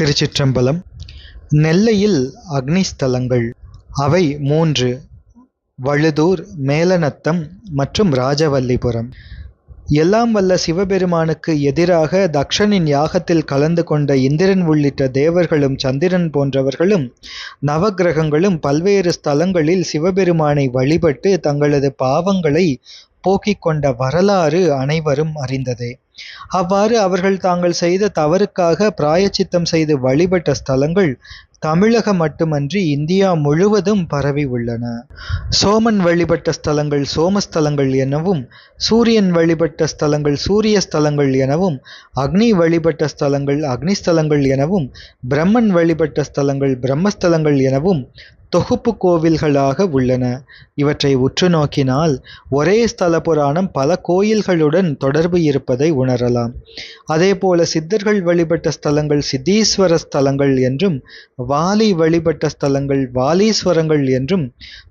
திருச்சிற்றம்பலம் நெல்லையில் அக்னிஸ்தலங்கள் அவை மூன்று வழுதூர் மேலநத்தம் மற்றும் ராஜவல்லிபுரம். எல்லாம் வல்ல சிவபெருமானுக்கு எதிராக தக்ஷனின் யாகத்தில் கலந்து கொண்ட இந்திரன் உள்ளிட்ட தேவர்களும் சந்திரன் போன்றவர்களும் நவக்கிரகங்களும் பல்வேறு ஸ்தலங்களில் சிவபெருமானை வழிபட்டு தங்களது பாவங்களை போக்கிக் கொண்ட வரலாறு அனைவரும் அறிந்ததே. அவ்வாறு அவர்கள் தாங்கள் செய்த தவறுக்காக பிராயச்சித்தம் செய்து வழிபட்ட ஸ்தலங்கள் தமிழகம் மட்டுமன்றி இந்தியா முழுவதும் பரவி உள்ளன. சோமன் வழிபட்ட ஸ்தலங்கள் சோமஸ்தலங்கள் எனவும் சூரியன் வழிபட்ட ஸ்தலங்கள் சூரிய ஸ்தலங்கள் எனவும் அக்னி வழிபட்ட ஸ்தலங்கள் அக்னிஸ்தலங்கள் எனவும் பிரம்மன் வழிபட்ட ஸ்தலங்கள் பிரம்மஸ்தலங்கள் எனவும் தொகுப்பு கோவில்களாக உள்ளன. இவற்றை உற்று நோக்கினால் ஒரே ஸ்தல புராணம் பல கோயில்களுடன் தொடர்பு இருப்பதை உணரலாம். அதேபோல சித்தர்கள் வழிபட்ட ஸ்தலங்கள் சித்தீஸ்வர ஸ்தலங்கள் என்றும் வாலி வழிபட்ட ஸ்தலங்கள் வாலீஸ்வரங்கள் என்றும்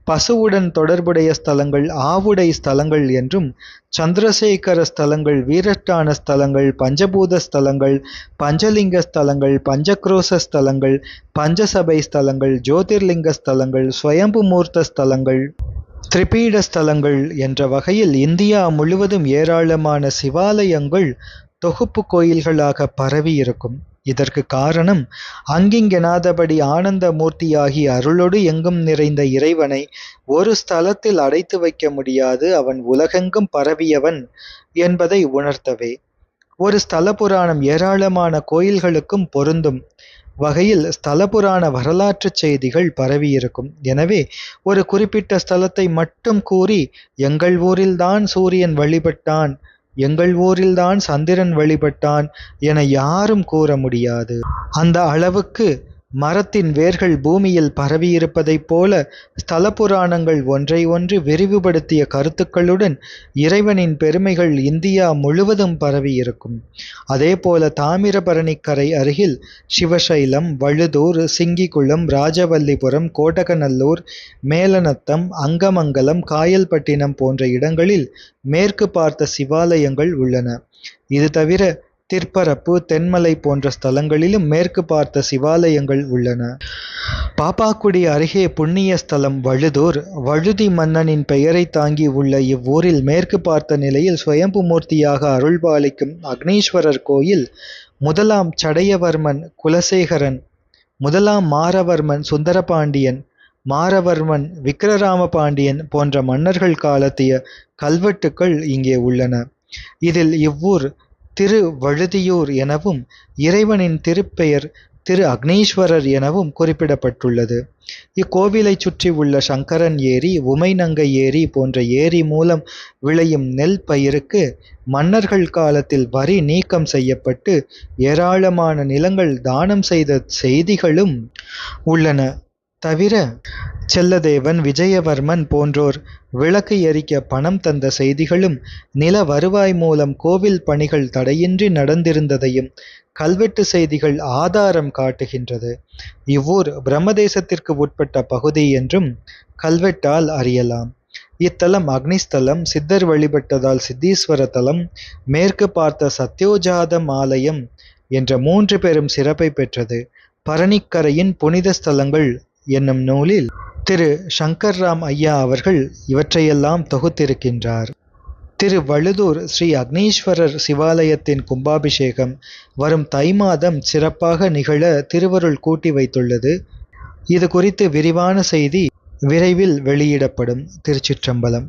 பசுவுடன் தொடர்புடைய ஸ்தலங்கள் ஆவுடை ஸ்தலங்கள் என்றும் சந்திரசேகர ஸ்தலங்கள் வீரட்டான ஸ்தலங்கள் பஞ்சபூத ஸ்தலங்கள் பஞ்சலிங்க ஸ்தலங்கள் பஞ்சக்ரோச ஸ்தலங்கள் பஞ்சசபை ஸ்தலங்கள் ஜோதிர்லிங்க ஸ்தலங்கள் ஸ்வயம்புமூர்த்த ஸ்தலங்கள் திரிபீட ஸ்தலங்கள் என்ற வகையில் இந்தியா முழுவதும் ஏராளமான சிவாலயங்கள் தொகுப்பு கோயில்களாக பரவி இருக்கும் இதற்கு காரணம் அங்கிங்கெனாதபடி ஆனந்த மூர்த்தியாகி அருளொடு எங்கும் நிறைந்த இறைவனை ஒரு ஸ்தலத்தில் அடைத்து வைக்க முடியாது அவன் உலகெங்கும் பரவியவன் என்பதை உணர்த்தவே. ஒரு ஸ்தல புராணம் ஏராளமான கோயில்களுக்கும் பொருந்தும் வகையில் ஸ்தல புராண வரலாற்று செய்திகள் பரவியிருக்கும். எனவே ஒரு குறிப்பிட்ட ஸ்தலத்தை மட்டும் கூறி எங்கள் ஊரில்தான் சூரியன் வழிபட்டான் எங்கள் ஊரில்தான் சந்திரன் வழிபட்டான் என யாரும் கூற முடியாது. அந்த அளவுக்கு மரத்தின் வேர்கள் பூமியில் பரவியிருப்பதைப் போல ஸ்தல புராணங்கள் ஒன்றை ஒன்று விரிவுபடுத்திய கருத்துக்களுடன் இறைவனின் பெருமைகள் இந்தியா முழுவதும் பரவியிருக்கும். அதேபோல தாமிரபரணிக்கரை அருகில் சிவசைலம் வழுதூர் சிங்கிக்குளம் ராஜவல்லிபுரம் கோட்டகநல்லூர் மேலநத்தம் அங்கமங்கலம் காயல்பட்டினம் போன்ற இடங்களில் மேற்கு பார்த்த சிவாலயங்கள் உள்ளன. இது தவிர திற்பரப்பு தென்மலை போன்ற ஸ்தலங்களிலும் மேற்கு பார்த்த சிவாலயங்கள் உள்ளன. பாப்பாக்குடி அருகே புண்ணிய ஸ்தலம் வழுதூர். வழுதி மன்னனின் பெயரை தாங்கி உள்ள இவ்வூரில் மேற்கு பார்த்த நிலையில் சுயம்பு மூர்த்தியாக அருள்பாலிக்கும் அக்னீஸ்வரர் கோயில் முதலாம் சடையவர்மன் குலசேகரன் முதலாம் மாரவர்மன் சுந்தரபாண்டியன் மாரவர்மன் விக்ரராம பாண்டியன் போன்ற மன்னர்கள் காலத்திய கல்வெட்டுக்கள் இங்கே உள்ளன. இதில் இவ்வூர் திரு வழுதியூர் எனவும் இறைவனின் திருப்பெயர் திரு அக்னீஸ்வரர் எனவும் குறிப்பிடப்பட்டுள்ளது. இக்கோவிலைச் சுற்றி உள்ள சங்கரன் ஏரி உமைநங்கை ஏரி போன்ற ஏரி மூலம் விளையும் நெல் பயிருக்கு மன்னர்கள் காலத்தில் வரி நீக்கம் செய்யப்பட்டு ஏராளமான நிலங்கள் தானம் செய்த செய்திகளும் உள்ளன. தவிர செல்லதேவன் விஜயவர்மன் போன்றோர் விளக்கு எரிக்க பணம் தந்த செய்திகளும் நில வருவாய் மூலம் கோவில் பணிகள் தடையின்றி நடந்திருந்ததையும் கல்வெட்டு செய்திகள் ஆதாரம் காட்டுகின்றது. இவ்வூர் பிரம்மதேசத்திற்கு உட்பட்ட பகுதி என்றும் கல்வெட்டால் அறியலாம். இத்தலம் அக்னிஸ்தலம் சித்தர் வழிபட்டதால் சித்தீஸ்வர தலம் மேற்கு பார்த்த சத்யோஜாதம் ஆலயம் என்ற மூன்று பெரும் சிறப்பை பெற்றது. பரணிக்கரையின் புனித ஸ்தலங்கள் என்னும் நூலில் திரு சங்கர்ராம் ஐயா அவர்கள் இவற்றையெல்லாம் தொகுத்திருக்கின்றார். திரு வழுதூர் ஸ்ரீ அக்னீஸ்வரர் சிவாலயத்தின் கும்பாபிஷேகம் வரும் தை மாதம் சிறப்பாக நிகழ திருவருள் கூட்டி வைத்துள்ளது. இது குறித்து விரிவான செய்தி விரைவில் வெளியிடப்படும். திருச்சிற்றம்பலம்.